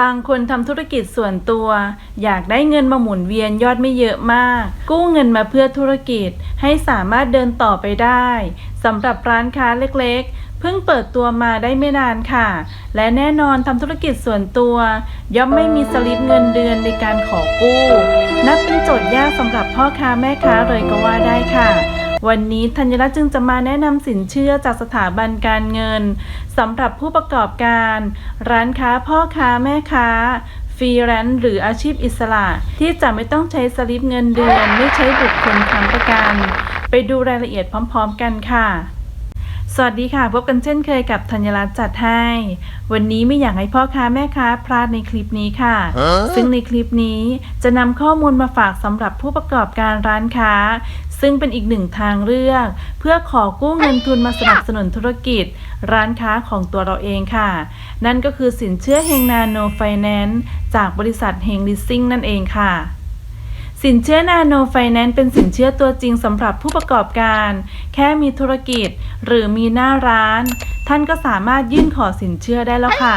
บางคนทำธุรกิจส่วนตัว อยากได้เงินมาหมุนเวียนยอดไม่เยอะมาก กู้เงินมาเพื่อธุรกิจให้สามารถเดินต่อไปได้สำหรับร้านค้าเล็กๆ เพิ่งเปิดตัวมาได้ไม่นานค่ะ และแน่นอนทำธุรกิจส่วนตัว ย่อมไม่มีสลิปเงินเดือนในการขอกู้ นับเป็นโจทย์ยากสำหรับพ่อค้าแม่ค้าเลยก็ว่าได้ค่ะ วันนี้ธัญรัตน์จึงจะมาแนะนำสินเชื่อจากสถาบันการเงินสำหรับผู้ประกอบการ ร้านค้าพ่อค้าแม่ค้าฟรีแลนซ์หรืออาชีพอิสระ ที่จะไม่ต้องใช้สลิปเงินเดือน ไม่ใช้บุคคลค้ำประกัน ไปดูรายละเอียดพร้อม ๆ กันค่ะ สวัสดีค่ะ พบกันเช่นเคยกับธัญรัตน์จัดให้ วันนี้ไม่อยากให้พ่อค้าแม่ค้าพลาดในคลิปนี้ค่ะ ซึ่งในคลิปนี้จะนำข้อมูลมาฝากสำหรับผู้ประกอบการร้านค้า ซึ่งเป็นอีกหนึ่งทางเลือก เพื่อขอกู้เงินทุนมาสนับสนุนธุรกิจ ร้านค้าของตัวเราเองค่ะ นั่นก็คือสินเชื่อเฮงนาโนไฟแนนซ์จากบริษัทเฮงลิสซิ่งนั่นเองค่ะ สินเชื่อนาโนไฟแนนซ์เป็นสินเชื่อตัวจริงสำหรับผู้ประกอบการ แค่มีธุรกิจหรือมีหน้าร้าน ท่านก็สามารถยื่นขอสินเชื่อได้แล้วค่ะ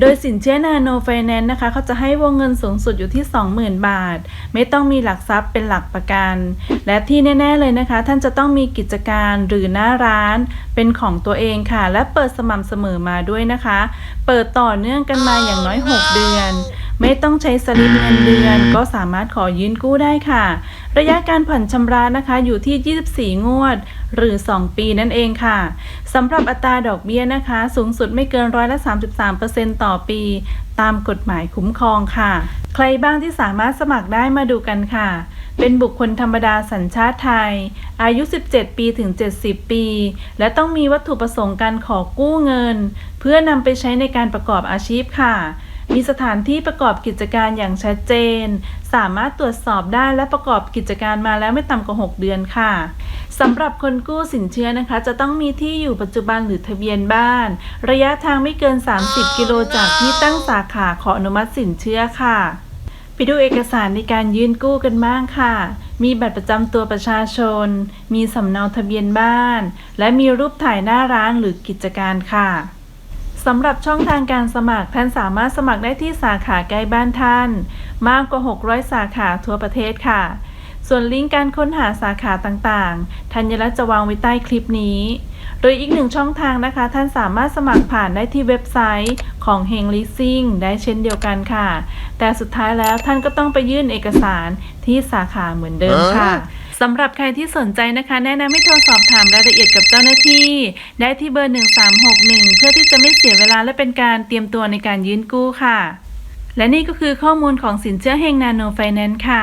โดยสินเชื่อนาโนไฟแนนซ์นะคะ เขาจะให้วงเงินสูงสุดอยู่ที่ 20,000 บาท ไม่ต้องมีหลักทรัพย์เป็นหลักประกัน และที่แน่ ๆ เลยนะคะ ท่านจะต้องมีกิจการหรือหน้าร้านเป็นของตัวเองค่ะ และเปิดสม่ำเสมอมาด้วยนะคะ เปิดต่อเนื่องกันมาอย่างน้อย 6 เดือน ไม่ต้องใช้สลิปเงินเดือน ก็สามารถขอยืนกู้ได้ค่ะ ระยะการผ่อนชำระนะคะอยู่ที่ 24 งวด หรือ 2 ปีนั่นเองค่ะสำหรับอัตราดอกเบี้ยนะคะ สูงสุดไม่เกินร้อยละ 33%ต่อปี ตามกฎหมายคุ้มครองค่ะ ใครบ้างที่สามารถสมัครได้มาดูกันค่ะเป็นบุคคลธรรมดาสัญชาติไทย อายุ 17 ปีถึง 70 ปี และต้องมีวัตถุประสงค์การขอกู้เงิน เพื่อนำไปใช้ในการประกอบอาชีพค่ะ มีสถานที่ประกอบกิจการอย่างชัดเจน สามารถตรวจสอบได้และประกอบกิจการมาแล้วไม่ต่ำกว่า 6 เดือนค่ะสำหรับคนกู้สินเชื่อนะคะ จะต้องมีที่อยู่ปัจจุบันหรือทะเบียนบ้าน ระยะทางไม่เกิน 30 กิโลจากที่ตั้งสาขาขออนุมัติสินเชื่อค่ะไปดูเอกสารในการยื่นกู้กันบ้างค่ะ มีบัตรประจำตัวประชาชน มีสำเนาทะเบียนบ้าน และมีรูปถ่ายหน้าร้านหรือกิจการค่ะ สำหรับช่องทางการสมัครท่านสามารถสมัครได้ที่สาขาใกล้บ้านท่าน มากกว่า 600 สาขาทั่วประเทศค่ะ ส่วนลิงก์การค้นหาสาขาต่างๆธัญรัตน์จะวางไว้ใต้คลิปนี้ โดยอีกหนึ่งช่องทางนะคะ ท่านสามารถสมัครผ่านได้ที่เว็บไซต์ของเฮงลิซิ่งได้เช่นเดียวกันค่ะ แต่สุดท้ายแล้วท่านก็ต้องไปยื่นเอกสารที่สาขาเหมือนเดิมค่ะ สำหรับใครที่สนใจนะคะ แนะนำให้โทรสอบถามรายละเอียดกับเจ้าหน้าที่ ได้ที่เบอร์ 1361 เพื่อที่จะไม่เสียเวลาและเป็นการเตรียมตัวในการยื่นกู้ค่ะ และนี่ก็คือข้อมูลของสินเชื่อเฮงนาโนไฟแนนซ์ค่ะ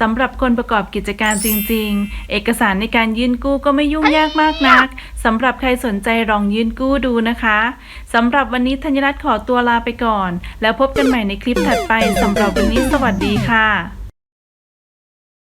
สำหรับคนประกอบกิจการจริง ๆ เอกสารในการยื่นกู้ก็ไม่ยุ่งยากมากนักสำหรับใครสนใจลองยื่นกู้ดูนะคะสำหรับวันนี้ธัญรัตน์ขอตัวลาไปก่อน แล้วพบกันใหม่ในคลิปถัดไปสำหรับวันนี้สวัสดีค่ะ